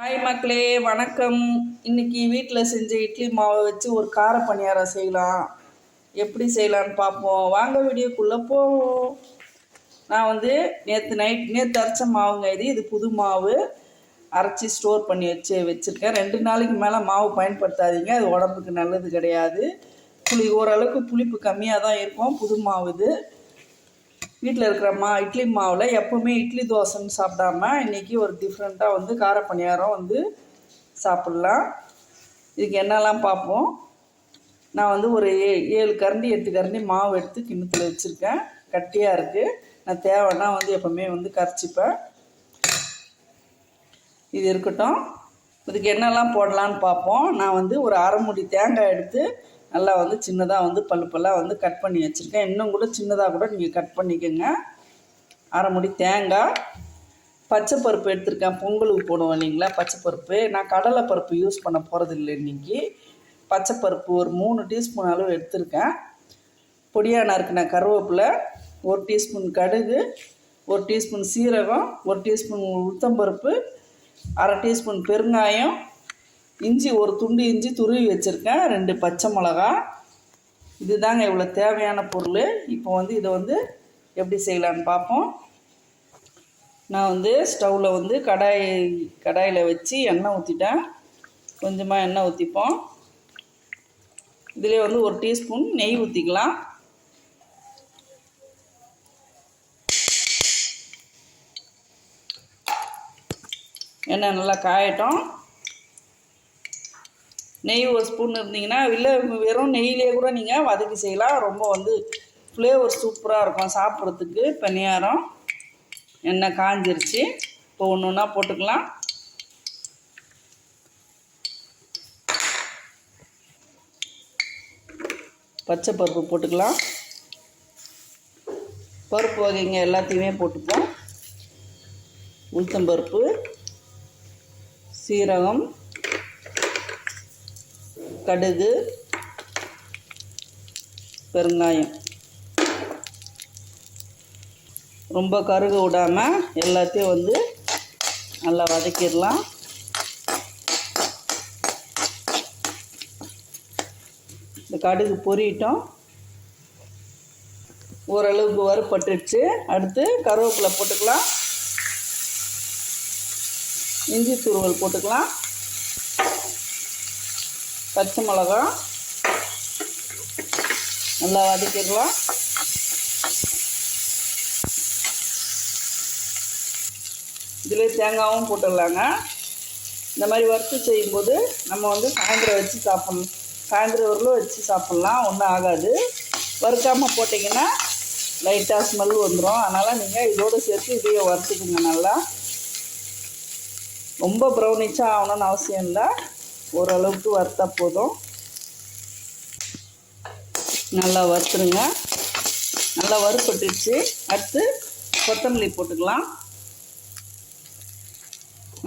Hi மக்களே வணக்கம். இன்னைக்கு வீட்டில் செஞ்ச இட்லி மாவை வச்சு ஒரு கார பணியாரம் செய்யலாம். எப்படி செய்யலான்னு பார்ப்போம். வாங்க வீடியோக்குள்ளே போவோம். நான் வந்து நேற்று நைட் நேற்று அரைச்ச மாவுங்க இது இது புது மாவு. அரைச்சி ஸ்டோர் பண்ணி வச்சு வச்சுருக்கேன். ரெண்டு நாளைக்கு மேலே மாவு பயன்படுத்தாதீங்க. அது உடம்புக்கு நல்லது கிடையாது. புளி ஓரளவுக்கு புளிப்பு கம்மியாக தான் இருக்கும். புது மாவு இது. வீட்டில் இருக்கிற மா இட்லி மாவில் எப்போவுமே இட்லி தோசைன்னு சாப்பிடாம இன்றைக்கி ஒரு டிஃப்ரெண்ட்டாக வந்து கார பணியாரம் வந்து சாப்பிட்லாம். இதுக்கு என்னெல்லாம் பார்ப்போம். நான் வந்து ஒரு ஏ ஏழு கரண்டி எட்டு கரண்டி மாவு எடுத்து கிண்ணத்தில் வச்சுருக்கேன். கட்டியாக இருக்குது நான் தேவைன்னா வந்து எப்போவுமே வந்து கரைச்சிப்பேன். இது இருக்கட்டும். இதுக்கு என்னெல்லாம் போடலான்னு பார்ப்போம். நான் வந்து ஒரு அரைமுடி தேங்காய் எடுத்து நல்லா வந்து சின்னதாக வந்து பல்லு பல்லாக வந்து கட் பண்ணி வச்சுருக்கேன். இன்னும் கூட சின்னதாக கூட நீங்கள் கட் பண்ணிக்கோங்க. அரை முடி தேங்காய் பச்சை பருப்பு எடுத்திருக்கேன். பொங்கலுக்கு போடுவோம் இல்லைங்களா? பச்சை பருப்பு. நான் கடலை பருப்பு யூஸ் பண்ண போகிறது இல்லை இன்றைக்கி பச்சை பருப்பு ஒரு மூணு டீஸ்பூன் அளவு எடுத்திருக்கேன். பொடியாக நறுக்கின கருவேப்பிலை ஒரு டீஸ்பூன் கடுகு ஒரு டீஸ்பூன் சீரகம் ஒரு டீஸ்பூன் உளுத்தம்பருப்பு அரை டீஸ்பூன் பெருங்காயம் இஞ்சி ஒரு துண்டு இஞ்சி துருவி வச்சுருக்கேன். ரெண்டு பச்சை மிளகா. இதுதாங்க இவ்வளோ தேவையான பொருள். இப்போ வந்து இதை வந்து எப்படி செய்யலான்னு பார்ப்போம். நான் வந்து ஸ்டவ்வில் வந்து கடாய் கடாயில் வச்சு எண்ணெய் ஊற்றிட்டேன் கொஞ்சமாக எண்ணெய் ஊற்றிப்போம் இதிலே வந்து ஒரு டீஸ்பூன் நெய் ஊற்றிக்கலாம் எண்ணெய் நல்லா காயட்டும். நெய் ஒரு ஸ்பூன் இருந்தீங்கன்னா இல்லை வெறும் நெய்லேயே கூட நீங்கள் வதக்கி செய்யலாம். ரொம்ப வந்து ஃப்ளேவர் சூப்பராக இருக்கும் சாப்பிட்றதுக்கு. பணியாரம் எண்ணெய் காஞ்சிருச்சு. இப்போ ஒன்று ஒன்றா போட்டுக்கலாம். பச்சை பருப்பு போட்டுக்கலாம். பருப்பு வகைங்க எல்லாத்தையுமே போட்டுப்போம். உளுத்தம்பருப்பு சீரகம் கடுகு பெருங்காயம். ரொம்ப கருக விடாமல் எல்லாத்தையும் வந்து நல்லா வதக்கிடலாம். இந்த கடுகு பொரியட்டும் ஓரளவுக்கு வறுப்பட்டுடுச்சு அடுத்து கருவேப்பிலை போட்டுக்கலாம். இஞ்சி துருவல் போட்டுக்கலாம். பச்சை மிளகா நல்லா வதக்கிடலாம். இதில் தேங்காயும் போட்டுடலாங்க. இந்த மாதிரி வறுத்து செய்யும்போது நம்ம வந்து சாயந்தரம் வச்சு சாப்பிட்ணும். சாயந்தரம் வரலும் வச்சு சாப்பிட்லாம் ஒன்றும் ஆகாது. வறுக்காமல் போட்டிங்கன்னா லைட்டாக ஸ்மெல் வந்துடும் அதனால் நீங்கள் இதோடு சேர்த்து இதையே வறுத்துக்குங்க நல்லா. ரொம்ப ப்ரௌனிச்சாக ஆகணும்னு அவசியம் இல்லை. ஓரளவுக்கு வறுத்தா போதும். நல்லா வறுத்துருங்க. நல்லா வறுப்பட்டுச்சு அடுத்து கொத்தமல்லி போட்டுக்கலாம்.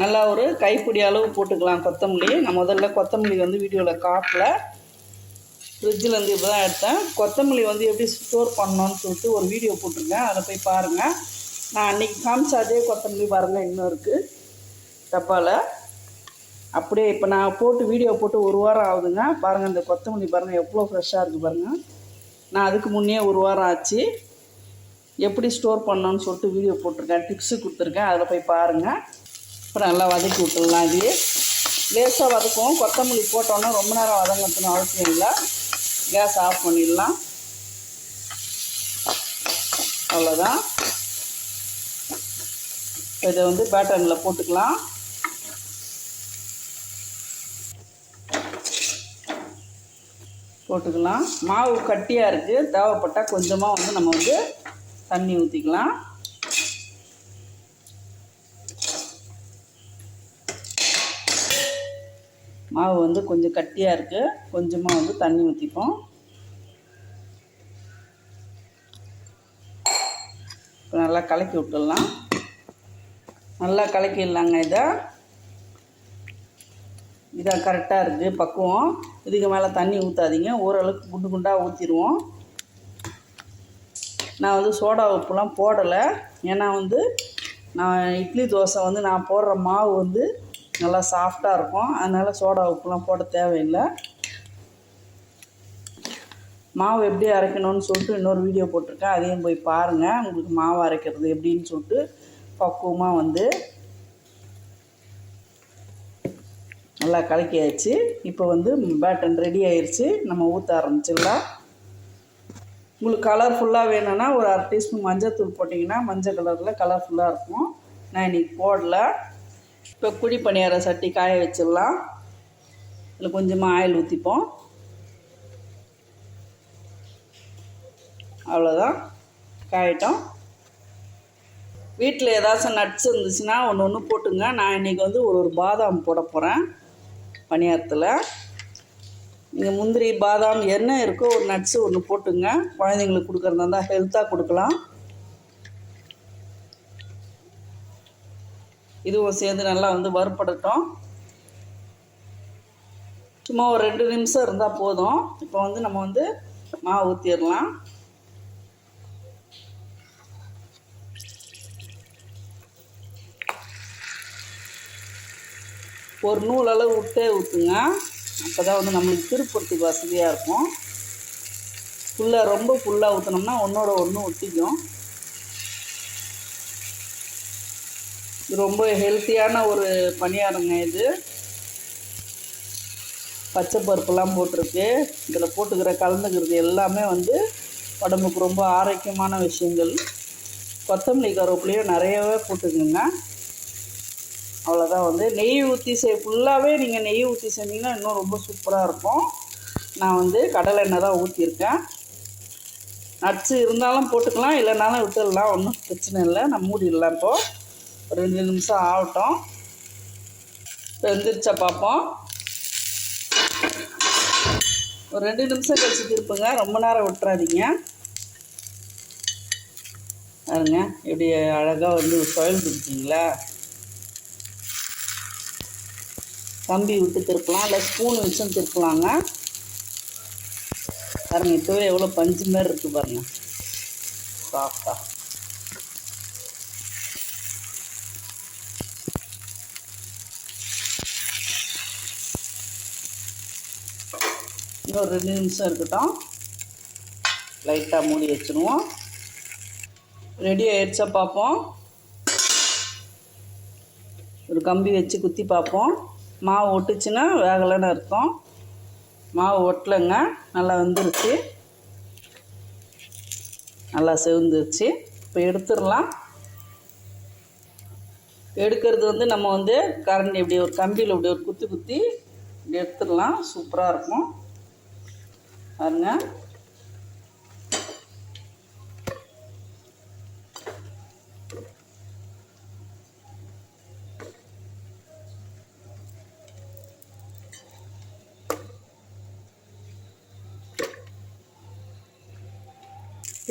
நல்லா ஒரு கைப்பிடி அளவு போட்டுக்கலாம் கொத்தமல்லி. நான் முதல்ல கொத்தமல்லி வந்து வீடியோவில் காட்டல. ஃப்ரிட்ஜிலேருந்து இப்போ தான் எடுத்தேன். கொத்தமல்லி வந்து எப்படி ஸ்டோர் பண்ணணும்னு சொல்லிட்டு ஒரு வீடியோ போட்டிருக்கேன். அதை போய் பாருங்கள் நான் அன்றைக்கி காமிச்ச அதே கொத்தமல்லி பாருங்கள் இன்னும் இருக்குது டப்பாவில் அப்படியே இப்போ நான் போட்டு வீடியோ போட்டு ஒரு வாரம் ஆகுதுங்க. பாருங்கள் இந்த கொத்தமல்லி பாருங்கள் எவ்வளோ ஃப்ரெஷ்ஷாக இருக்குது பாருங்கள் நான் அதுக்கு முன்னே ஒரு வாரம் ஆச்சு. எப்படி ஸ்டோர் பண்ணணும்னு சொல்லிட்டு வீடியோ போட்டிருக்கேன் டிப்ஸு கொடுத்துருக்கேன். அதில் போய் பாருங்கள் அப்புறம் நல்லா வதக்கி விட்டுடலாம் இது லேசாக வதக்கும் கொத்தமல்லி போட்டோன்னா ரொம்ப நேரம் வதங்கணும்னு அவசியம் இல்லை. கேஸ் ஆஃப் பண்ணிடலாம். அவ்வளோதான் இதை வந்து பேட்டர்னில் போட்டுக்கலாம். போட்டுக்கலாம். மாவு கட்டியாக இருக்குது தேவைப்பட்டால் கொஞ்சமாக வந்து நம்ம வந்து தண்ணி ஊற்றிக்கலாம் மாவு வந்து கொஞ்சம் கட்டியாக இருக்குது கொஞ்சமாக வந்து தண்ணி ஊற்றிப்போம் இப்போ நல்லா கலக்கி விட்டுடலாம். நல்லா கலக்கிடலாங்க இதை. இதான் கரெக்டாக இருக்குது பக்குவம். இதுக்கு மேலே தண்ணி ஊற்றாதீங்க ஓரளவுக்கு குண்டு குண்டாக ஊற்றிடுவோம் நான் வந்து சோடா உப்புலாம் போடலை. ஏன்னா வந்து நான் இட்லி தோசை வந்து நான் போடுற மாவு வந்து நல்லா சாஃப்டாக இருக்கும். அதனால் சோடா உப்புலாம் போட தேவையில்லை. மாவு எப்படி அரைக்கணும்னு சொல்லிட்டு இன்னொரு வீடியோ போட்டிருக்கேன். அதையும் போய் பாருங்கள் உங்களுக்கு மாவு அரைக்கிறது எப்படின்னு சொல்லிட்டு பக்குவமாக வந்து நல்லா கலக்கியாச்சு. இப்போ வந்து பேட்டன் ரெடி ஆயிடுச்சு நம்ம ஊற்ற ஆரம்பிச்சிடலாம். உங்களுக்கு கலர்ஃபுல்லாக வேணும்னா ஒரு அரை டீஸ்பூன் மஞ்சள் தூள் போட்டிங்கன்னா மஞ்சள் கலரில் கலர்ஃபுல்லாக இருக்கும். நான் இன்றைக்கி போடல. இப்போ குழி பணியார சட்டி காய வச்சிடலாம். இதில் கொஞ்சமாக ஆயில் ஊற்றிப்போம் அவ்வளோதான் காயட்டும். வீட்டில் ஏதாச்சும் நட்ஸ் இருந்துச்சுன்னா ஒன்று ஒன்று போட்டுங்க. நான் இன்றைக்கி வந்து ஒரு ஒரு பாதாம் போட போகிறேன் பணியாரத்தில். நீங்கள் முந்திரி பாதாம் என்ன இருக்கோ ஒரு நட்ஸு ஒன்று போட்டுங்க. குழந்தைங்களுக்கு கொடுக்குறதா இருந்தால் ஹெல்த்தாக கொடுக்கலாம். இதுவும் சேர்ந்து நல்லா வந்து வறுப்படட்டும் சும்மா ஒரு ரெண்டு நிமிஷம் இருந்தால் போதும். இப்போ வந்து நம்ம வந்து மாவு ஊற்றிடலாம் ஒரு நூல் அளவு விட்டே ஊற்றுங்க. அப்போ தான் வந்து நம்மளுக்கு திருப்புறத்துக்கு வசதியாக இருக்கும். ஃபுல்லாக ரொம்ப ஃபுல்லாக ஊற்றினோம்னா ஒன்றோட ஒன்று ஒட்டிக்கும். இது ரொம்ப ஹெல்த்தியான ஒரு பணியாரங்க இது. பச்சை பருப்புலாம் போட்டிருக்கு. இதில் போட்டுக்கிற கலந்துக்கிறது எல்லாமே வந்து உடம்புக்கு ரொம்ப ஆரோக்கியமான விஷயங்கள். கொத்தமல்லி கருவேப்பிலையும் நிறையவே போட்டுக்கோங்க. அவ்வளோதான் வந்து. நெய் ஊற்றி செய் ஃபுல்லாகவே நீங்கள் நெய் ஊற்றி செஞ்சீங்கன்னா இன்னும் ரொம்ப சூப்பராக இருக்கும். நான் வந்து கடலை எண்ணெய் தான் ஊற்றிருக்கேன் நட்ஸு இருந்தாலும் போட்டுக்கலாம் இல்லைனாலும் விட்டுடலாம். ஒன்றும் பிரச்சனை இல்லை. நான் மூடிடலாம் இப்போது ஒரு ரெண்டு நிமிஷம் ஆகட்டும். வெந்திரிச்சா பார்ப்போம். ஒரு ரெண்டு நிமிஷம் கழிச்சு திருப்புங்க ரொம்ப நேரம் விட்டுறாதீங்க. பாருங்க இப்படி அழகாக வந்து சுயல் கொடுத்தீங்களா? கம்பி விட்டு திருப்பலாம் இல்லை ஸ்பூன் வச்சும் திருப்பலாங்க. பாருங்க இப்போவே எவ்வளோ பஞ்சு மாதிரி இருக்குது பாருங்க. சாஃப்டாக இன்னொரு ரெண்டு நிமிஷம் இருக்கட்டும். லைட்டாக மூடி வச்சுருவோம். ரெடி ஆயிடுச்சா பார்ப்போம் ஒரு கம்பி வச்சு குத்தி பார்ப்போம் மாவு ஒட்டுச்சுன்னா வேகலைன்னு அர்த்தம். மாவு ஒட்டலைங்க நல்லா வந்துருச்சு. நல்லா செவந்துருச்சு. இப்போ எடுத்துடலாம். எடுக்கிறது வந்து நம்ம வந்து கரண்டி இப்படி ஒரு கம்பியில் இப்படி ஒரு குத்தி குத்தி இப்படி எடுத்துடலாம். சூப்பராக இருக்கும். பாருங்க.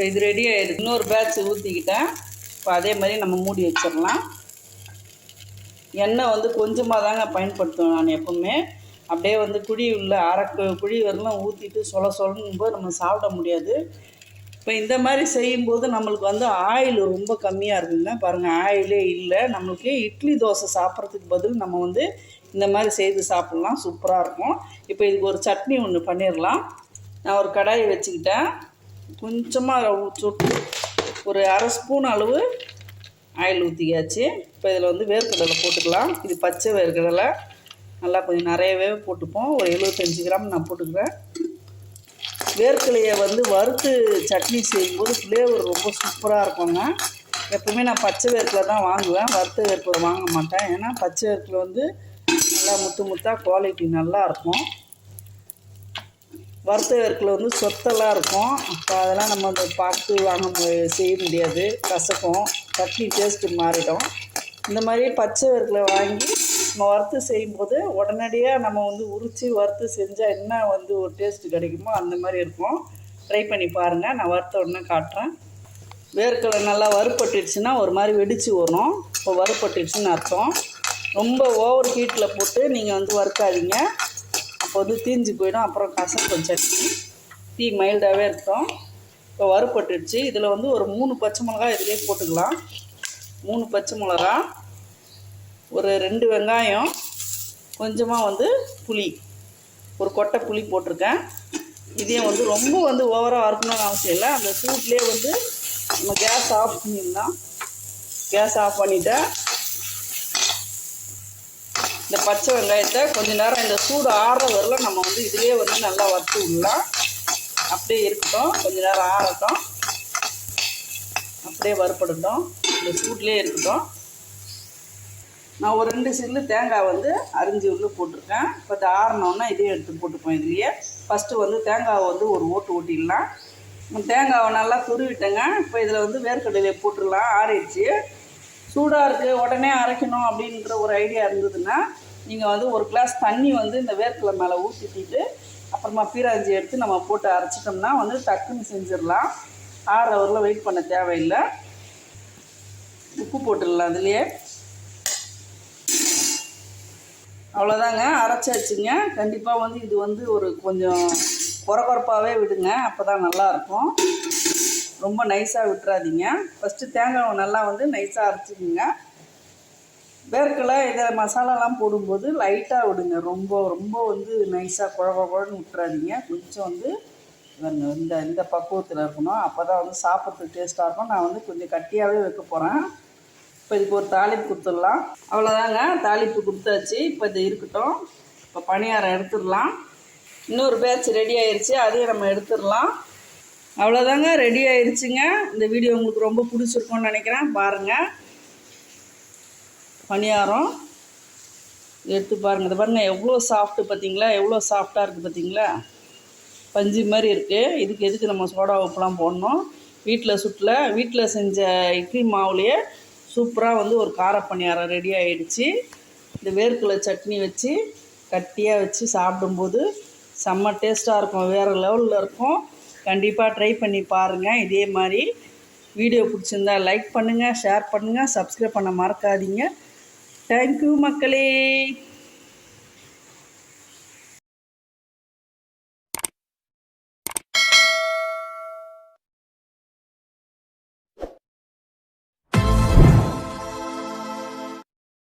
இப்போ இது ரெடி ஆயிடுது. இன்னொரு பேட்ச் ஊற்றிக்கிட்டேன் இப்போ அதே மாதிரி நம்ம மூடி வச்சிடலாம். எண்ணெய் வந்து கொஞ்சமாக தாங்க பயன்படுத்துவேன் நான் எப்பவுமே. அப்படியே வந்து குழி உள்ள அரை குழி வரலாம் ஊற்றிட்டு சொல சொல்லணும் போது நம்ம சாப்பிட முடியாது. இப்போ இந்த மாதிரி செய்யும்போது நம்மளுக்கு வந்து ஆயில் ரொம்ப கம்மியாக இருக்குங்க. பாருங்கள் ஆயிலே இல்லை. நம்மளுக்கு இட்லி தோசை சாப்பிட்றதுக்கு பதில் நம்ம வந்து இந்த மாதிரி செய்து சாப்பிட்லாம். சூப்பராக இருக்கும். இப்போ இதுக்கு ஒரு சட்னி ஒன்று பண்ணிடலாம். நான் ஒரு கடாயை வச்சுக்கிட்டேன். கொஞ்சமாக சுட்டு ஒரு அரை ஸ்பூன் அளவு ஆயில் ஊற்றிக்காச்சு இப்போ இதில் வந்து வேர்க்கடலை போட்டுக்கலாம். இது பச்சை வேர்க்கடலை. நல்லா கொஞ்சம் நிறையவே போட்டுப்போம். ஒரு எழுபத்தஞ்சி கிராம் நான் போட்டுக்கிறேன். வேர்க்கலையை வந்து வறுத்து சட்னி செய்யும்போது ஃப்ளேவர் ரொம்ப சூப்பராக இருக்குங்க. எப்பவுமே நான் பச்சை வேர்க்கலை தான் வாங்குவேன். வறுத்த வேர்க்கடலை வாங்க மாட்டேன். ஏன்னா பச்சை வேர்க்கடலை வந்து நல்லா முத்து முத்தாக குவாலிட்டி நல்லாயிருக்கும் வறுத்த வேர்க்கில் வந்து சொத்தெல்லாம் இருக்கும். அப்போ அதெல்லாம் நம்ம அந்த பார்த்து வாங்க செய்ய முடியாது. கசக்கும். சட்னி டேஸ்ட்டு மாறிடும். இந்த மாதிரி பச்சை வேர்க்கில் வாங்கி நம்ம வறுத்து செய்யும்போது உடனடியாக நம்ம வந்து உரித்து வறுத்து செஞ்சால் என்ன வந்து ஒரு டேஸ்ட் கிடைக்குமோ அந்த மாதிரி இருக்கும். ட்ரை பண்ணி பாருங்கள் நான் வறுத்த உடனே காட்டுறேன். வேர்க்கடலை நல்லா வறுப்பட்டுடுச்சுன்னா ஒரு மாதிரி வெடிச்சு வரும் இப்போ வறுப்பட்டுடுச்சுன்னு அர்த்தம். ரொம்ப ஓவர் ஹீட்டில் போட்டு நீங்கள் வந்து வறுக்காதீங்க. அப்போ வந்து தீஞ்சு போயிடும். அப்புறம் கசக்கும் சட்னி டீ மைல்டாகவே இருக்கும் இப்போ வறுப்பட்டுடுச்சு இதில் வந்து ஒரு மூணு பச்சை மிளகா இதிலே போட்டுக்கலாம். மூணு பச்சை மிளகா ஒரு ரெண்டு வெங்காயம் கொஞ்சமாக வந்து புளி. ஒரு கொட்டை புளி போட்டிருக்கேன். இதையும் வந்து ரொம்ப வந்து ஓவராக வறுக்கணும்னு அவசியம் இல்லை. அந்த சூட்லேயே வந்து நம்ம கேஸ் ஆஃப் பண்ணிடலாம். கேஸ் ஆஃப் பண்ணிவிட்டேன் இந்த பச்சை வெங்காயத்தை கொஞ்ச நேரம் இந்த சூடு ஆறுற வரல நம்ம வந்து இதுலேயே வந்து நல்லா வறுத்து விடலாம். அப்படியே இருக்கட்டும். கொஞ்ச நேரம் ஆறட்டும். அப்படியே வறுப்படட்டும் இந்த சூட்லேயே இருக்கட்டும். நான் ஒரு ரெண்டு சில்லு தேங்காய் வந்து அரிஞ்சு உள்ள போட்டிருக்கேன். இப்போ இது ஆறினோன்னா இதையும் எடுத்து போட்டுப்போம் இதுலேயே. ஃபஸ்ட்டு வந்து தேங்காவை வந்து ஒரு ஓட்டு ஓட்டிடலாம். தேங்காவை நல்லா துருவிட்டேங்க. இப்போ இதில் வந்து வேர்க்கடலையை போட்டுடலாம். ஆறிடுச்சு. சூடாக இருக்குது உடனே அரைக்கணும் அப்படின்ற ஒரு ஐடியா இருந்ததுன்னா நீங்கள் வந்து ஒரு கிளாஸ் தண்ணி வந்து இந்த வேர்க்கலை மேலே ஊற்றிட்டு அப்புறமா பீராஞ்சி எடுத்து நம்ம போட்டு அரைச்சிட்டோம்னா வந்து டக்குன்னு செஞ்சிடலாம். ஆறு ஹவரில் வெயிட் பண்ண தேவையில்லை. உப்பு போட்டுடலாம் அதுலேயே. அவ்வளோதாங்க அரைச்சாச்சுங்க. கண்டிப்பாக வந்து இது வந்து ஒரு கொஞ்சம் குறகுறப்பாகவே விடுங்க அப்போ தான் நல்லாயிருக்கும் ரொம்ப நைஸாக விட்டுறாதீங்க. ஃபஸ்ட்டு தேங்காய் நல்லா வந்து நைஸாக அரைச்சிக்கோங்க. வேர்க்கடலை இதை மசாலாலாம் போடும்போது லைட்டாக விடுங்க. ரொம்ப ரொம்ப வந்து நைஸாக குழ குழன்னு விட்டுறாதீங்க. கொஞ்சம் வந்து இந்த இந்த பக்குவத்தில் இருக்கணும். அப்போ தான் வந்து சாப்பிட்றதுக்கு டேஸ்ட்டாக இருக்கும். நான் வந்து கொஞ்சம் கட்டியாகவே வைக்க போகிறேன் இப்போ இதுக்கு ஒரு தாளிப்பு கொடுத்துடலாம். அவ்வளோதாங்க தாளிப்பு கொடுத்தாச்சு. இப்போ இது இருக்கட்டும். இப்போ பணியாரம் எடுத்துடலாம். இன்னொரு பேட்ச் ரெடி ஆயிடுச்சு அதையும் நம்ம எடுத்துடலாம். அவ்வளோதாங்க ரெடி ஆயிடுச்சுங்க இந்த வீடியோ உங்களுக்கு ரொம்ப பிடிச்சிருக்கும்னு நினைக்கிறேன். பாருங்கள் பணியாரம். எடுத்து பாருங்கள் இதை பாருங்கள் எவ்வளோ சாஃப்ட்டு பார்த்தீங்களா? எவ்வளோ சாஃப்டாக இருக்குது பார்த்தீங்களா? பஞ்சு மாதிரி இருக்குது இதுக்கு எதுக்கு நம்ம சோடா உப்புலாம் போடணும்? வீட்டில் சுட்டில் வீட்டில் செஞ்ச இட்லி மாவுலேயே சூப்பராக வந்து ஒரு கார பணியாரம் ரெடி ஆகிடுச்சு இந்த வேர்க்கடலை சட்னி வச்சு கட்டியாக வச்சு சாப்பிடும்போது செம்ம டேஸ்ட்டாக இருக்கும். வேறு லெவலில் இருக்கும். கண்டிப்பாக ட்ரை பண்ணி பாருங்கள் இதே மாதிரி வீடியோ பிடிச்சிருந்தா லைக் பண்ணுங்கள் ஷேர் பண்ணுங்கள் சப்ஸ்கிரைப் பண்ண மறக்காதீங்க. தேங்க்யூ மக்களே.